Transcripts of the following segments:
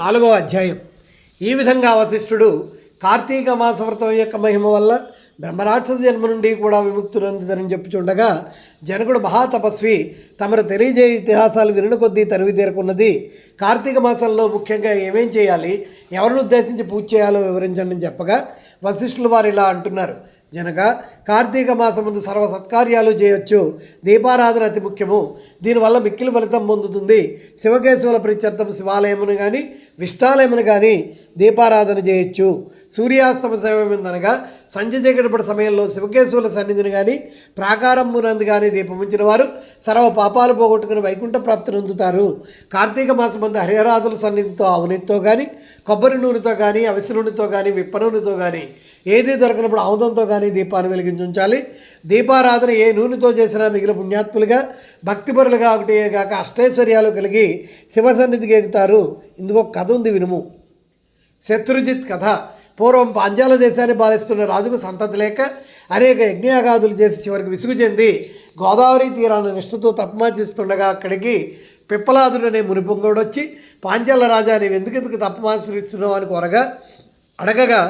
నాలుగో అధ్యాయం. ఈ విధంగా వశిష్ఠుడు కార్తీక మాస వ్రతం యొక్క మహిమ వల్ల బ్రహ్మరాక్షస జన్మ నుండి కూడా విముక్తులందుదని చెప్పుచుండగా జనకుడు మహాతపస్వి తమరు తెలియజేయ ఇతిహాసాలు వినని కొద్దీ తరివి తీరుకున్నది. కార్తీక మాసంలో ముఖ్యంగా ఏమేం చేయాలి ఎవరిని ఉద్దేశించి పూజ చేయాలో వివరించండి చెప్పగా వశిష్ఠులు వారు ఇలా అంటున్నారు. జనక కార్తీక మాసం ముందు సర్వ సత్కార్యాలు చేయొచ్చు. దీపారాధన అతి ముఖ్యము. దీనివల్ల మిక్కిలి ఫలితం పొందుతుంది. శివకేశవుల ప్రత్యర్థం శివాలయమును కానీ విష్టాలయమును కానీ దీపారాధన చేయొచ్చు. సూర్యాస్తమ సమయముందనగా సంజ చీకటిపడి సమయంలో శివకేశవుల సన్నిధిని కానీ ప్రాకారమునందు కానీ దీపముంచిన వారు సర్వ పాపాలు పోగొట్టుకుని వైకుంఠ ప్రాప్తి పొందుతారు కార్తీక మాసం ముందు హరిహరాదుల సన్నిధితో ఆవునితో కానీ కొబ్బరి నూనెతో కానీ అవిసె నూనెతో కానీ విప్ప నూనెతో కానీ ఏది దొరకనప్పుడు ఆముదంతో కానీ దీపాన్ని వెలిగించి ఉంచాలి. దీపారాధన ఏ నూనెతో చేసినా మిగిలిన పుణ్యాత్ములుగా భక్తిపరులుగా ఒకటి కాక అష్టైశ్వర్యాలు కలిగి శివసన్నిధికి ఎగుతారు ఇందుకో కథ ఉంది వినుము. శత్రుజిత్ కథ. పూర్వం పాంచాల దేశాన్ని పాలిస్తున్న రాజుకు సంతతి లేక అనేక యజ్ఞయాగాదులు చేసి చివరికి విసుగు చెంది గోదావరి తీరాన్ని నిష్ఠతో తప్పమాచిస్తుండగా అక్కడికి పిప్పలాదుడనే అనే వచ్చి పాంచాల రాజా నీవు ఎందుకెందుకు తప్పమాచరిస్తున్నావు అని కోరగా అడగగా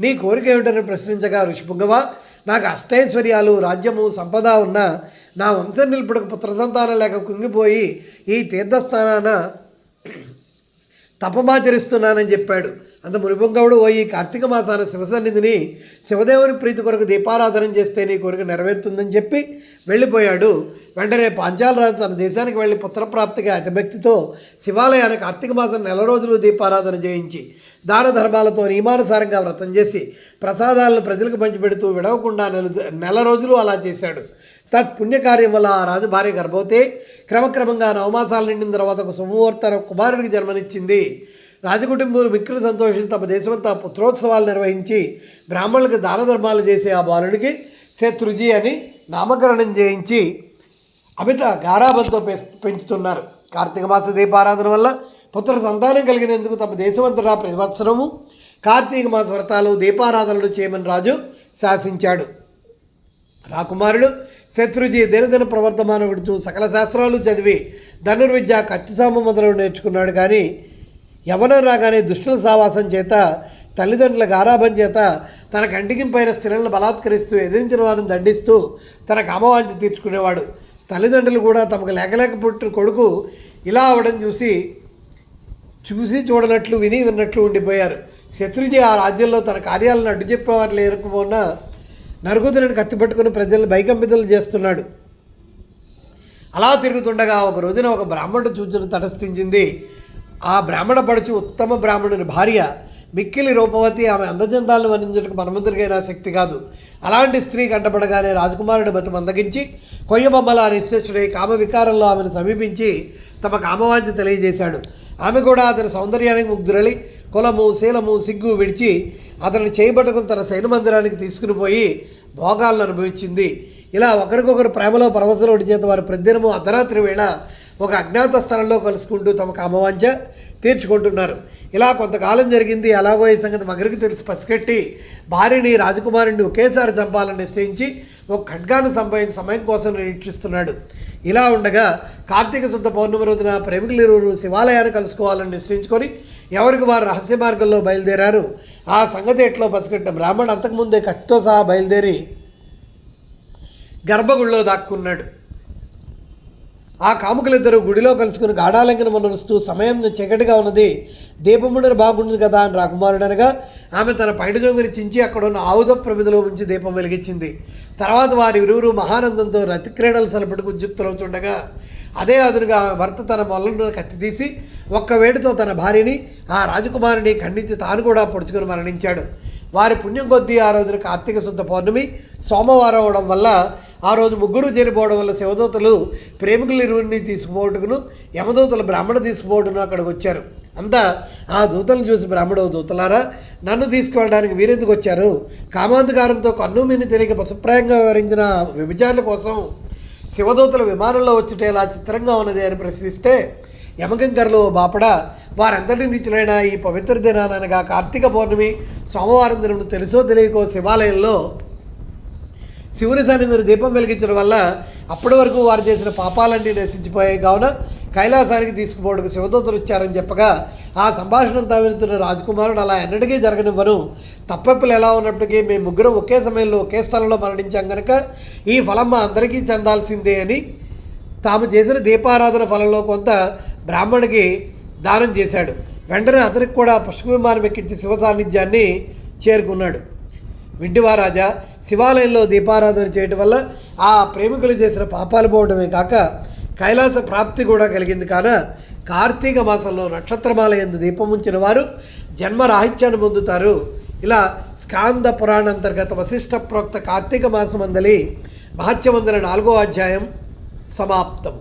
నీ కోరిక ఏమిటని ప్రశ్నించగా ఋషిపుంగవా నాకు అష్టైశ్వర్యాలు రాజ్యము సంపద ఉన్న నా వంశం నిలుపుటకు పుత్ర సంతానం లేక కుంగిపోయి ఈ తీర్థస్థానాన తపమాచరిస్తున్నానని చెప్పాడు. అంత మునిపొంగవుడు ఓ ఈ కార్తీక మాసాన శివసన్నిధిని శివదేవుని ప్రీతి కొరకు దీపారాధన చేస్తే నీ కోరిక నెరవేరుతుందని చెప్పి వెళ్ళిపోయాడు. వెంటనే పాంచాలరాజు తన దేశానికి వెళ్ళి పుత్రప్రాప్తిగా అతిభక్తితో శివాలయానికి కార్తీక మాసం నెల రోజులు దీపారాధన చేయించి దాన ధర్మాలతో నియమానుసారంగా వ్రతం చేసి ప్రసాదాలను ప్రజలకు పంచిపెడుతూ విడవకుండా నెల నెల రోజులు అలా చేశాడు. తత్ పుణ్యకార్యం వల్ల ఆ రాజు భార్య గర్భవతే. క్రమక్రమంగా నవమాసాలు నిండిన తర్వాత ఒక సుముహూర్త కుమారుడికి జన్మనిచ్చింది. రాజకుటుంబం మిక్కిలి సంతోషం తమ దేశమంతా పుత్రోత్సవాలు నిర్వహించి బ్రాహ్మణులకు దాన ధర్మాలు చేసే ఆ బాలుడికి శత్రుజీ అని నామకరణం చేయించి అమిత గారాబంతో పె- పెంచుతున్నారు. కార్తీక మాస దీపారాధన వల్ల పుత్ర సంతానం కలిగినందుకు తమ దేశమంతటా ప్రతివత్సరము కార్తీక మాస వ్రతాలు దీపారాధనలు చేయమని రాజు శాసించాడు. రాకుమారుడు శత్రుజీ దినదిన ప్రవర్తమానగుడుతూ సకల శాస్త్రాలు చదివి ధనుర్విద్య కత్తిసామ మొదలు నేర్చుకున్నాడు కానీ యవనం రాగానే దుష్టుల సావాసం చేత తల్లిదండ్రుల గారాభం చేత తన కంటికింపైన స్త్రీలను బలాత్కరిస్తూ ఎదిరించిన వారిని దండిస్తూ తన కామవాంఛ తీర్చుకునేవాడు. తల్లిదండ్రులు కూడా తమకు లేకలేక పుట్టిన కొడుకు ఇలా అవడం చూసి చూసి చూడనట్లు విని విన్నట్లు ఉండిపోయారు. శత్రుజీ ఆ రాజ్యంలో తన కార్యాలను అడ్డు చెప్పేవారు లేకపోయినా నరుగుతుని కత్తి ప్రజలను భయకంపితులు చేస్తున్నాడు. అలా తిరుగుతుండగా ఒక రోజున ఒక బ్రాహ్మణుడు చూచును తటస్థించింది. ఆ బ్రాహ్మణ పడుచు ఉత్తమ బ్రాహ్మణుని భార్య మిక్కిలి రూపవతి ఆమె అందజందాలను వర్ణించుటకు మనమందరికైనా శక్తి కాదు. అలాంటి స్త్రీ కంటపడగానే రాజకుమారుడు బతి మందగించి కొయ్యబొమ్మల నిశ్చేషుడై కామ వికారంలో ఆమెను సమీపించి తమ కామవాంఛ తెలియజేశాడు. ఆమె కూడా అతని సౌందర్యానికి ముగ్ధురలి కులము శీలము సిగ్గు విడిచి అతను చేయబట్టుకుని తన శైన మందిరానికి తీసుకుని పోయి భోగాలను అనుభవించింది. ఇలా ఒకరికొకరు ప్రేమలో పరవశలోడి చేత వారి ప్రతిదినము అర్ధరాత్రి వేళ ఒక అజ్ఞాత స్థలంలో కలుసుకుంటూ తమ కామవాంఛ తీర్చుకుంటున్నారు. ఇలా కొంతకాలం జరిగింది. అలాగో ఈ సంగతి మగరికి తెలిసి. పసిగట్టి భార్యని రాజకుమారుని ఒకేసారి చంపాలని నిశ్చయించి ఒక ఖడ్గాను సంపాదించి సమయం కోసం నిరీక్షిస్తున్నాడు. ఇలా ఉండగా కార్తీక శుద్ధ పౌర్ణమి రోజున ప్రేమికులు ఇరువురు శివాలయాన్ని కలుసుకోవాలని నిశ్చయించుకొని ఎవరికి వారు రహస్య మార్గంలో బయలుదేరారు? ఆ సంగతి ఎట్లో పసిగట్టిన బ్రాహ్మణుడు అంతకుముందే కత్తితో సహా బయలుదేరి గర్భగుడిలో దాక్కున్నాడు. ఆ కాముకులిద్దరూ గుడిలో కలుసుకుని గాఢాలంకన నడుస్తూ సమయం చీకటిగా ఉన్నది. దీపముండరు బాగుండదు కదా అని రాకుమారుడు అనగా ఆమె తన పైట చించి అక్కడ ఉన్న ఆవుద ప్రమిదలో ఉంచి దీపం వెలిగించింది. తర్వాత వారి ఇరువురు మహానందంతో రతిక్రీడలు సలపడుకు ఉద్యుక్తులవుతుండగా అదే అదునుగా భర్త తన మొల్లను కత్తి తీసి ఒక్క వేడితో తన భార్యని ఆ రాజకుమారిని ఖండించి తాను కూడా పొడుచుకుని మరణించాడు. వారి పుణ్యం కొద్దీ ఆ రోజున కార్తీక శుద్ధ పౌర్ణమి సోమవారం అవడం వల్ల ఆ రోజు ముగ్గురు చేరిపోవడం వల్ల శివదూతలు ప్రేమికుల ఇరువురిని తీసుకుపోవటకును యమదూతలు బ్రాహ్మణ తీసుకుపోవటను అక్కడికి వచ్చారు. అంతా ఆ దూతలను చూసి బ్రాహ్మడు దూతలారా నన్ను తీసుకువెళ్ళడానికి మీరెందుకు వచ్చారు? కామాంధకారంతో కన్ను మీని తెలియక పశుప్రాయంగా వివరించిన వ్యభిచారుల కోసం శివదూతలు విమానంలో వచ్చుటే ఇలా చిత్రంగా ఉన్నది అని ప్రశ్నిస్తే యమగంకర్లు బాపడ వారంతటి నిచ్చులైన ఈ పవిత్ర దినానగా కార్తీక పౌర్ణమి సోమవారం దినం తెలుసో తెలియకో శివాలయంలో శివుని సన్నిధిని దీపం వెలిగించడం వల్ల అప్పటి వరకు వారు చేసిన పాపాలన్నీ నశించిపోయాయి. కావున కైలాసానికి తీసుకుపోవడానికి శివదూతలు వచ్చారని చెప్పగా ఆ సంభాషణ అంతా రాజకుమారుడు అలా ఎన్నటికీ జరగనివ్వను. తప్పప్పులు ఎలా ఉన్నప్పటికీ మేము ముగ్గురం ఒకే సమయంలో ఒకే స్థలంలో మరణించాం కనుక ఈ ఫలం మా అందరికీ చెందాల్సిందే అని తాము చేసిన దీపారాధన ఫలంలో కొంత బ్రాహ్మణుడికి దానం చేశాడు. వెంటనే అతనికి కూడా పుష్పవిమానం ఎక్కించి శివ సాన్నిధ్యాన్ని చేరుకున్నాడు. వింటివా రాజా శివాలయంలో దీపారాధన చేయడం వల్ల ఆ ప్రేమికులు చేసిన పాపాలు పోవడమే కాక కైలాస ప్రాప్తి కూడా కలిగింది. కాన కార్తీక మాసంలో నక్షత్రమాల ఎందు దీపం ఉంచిన వారు జన్మరాహిత్యాన్ని పొందుతారు. ఇలా స్కాంద పురాణ అంతర్గత వశిష్ట ప్రోక్త కార్తీక మాసమందలి మహత్యమందల నాలుగో అధ్యాయం సమాప్తం.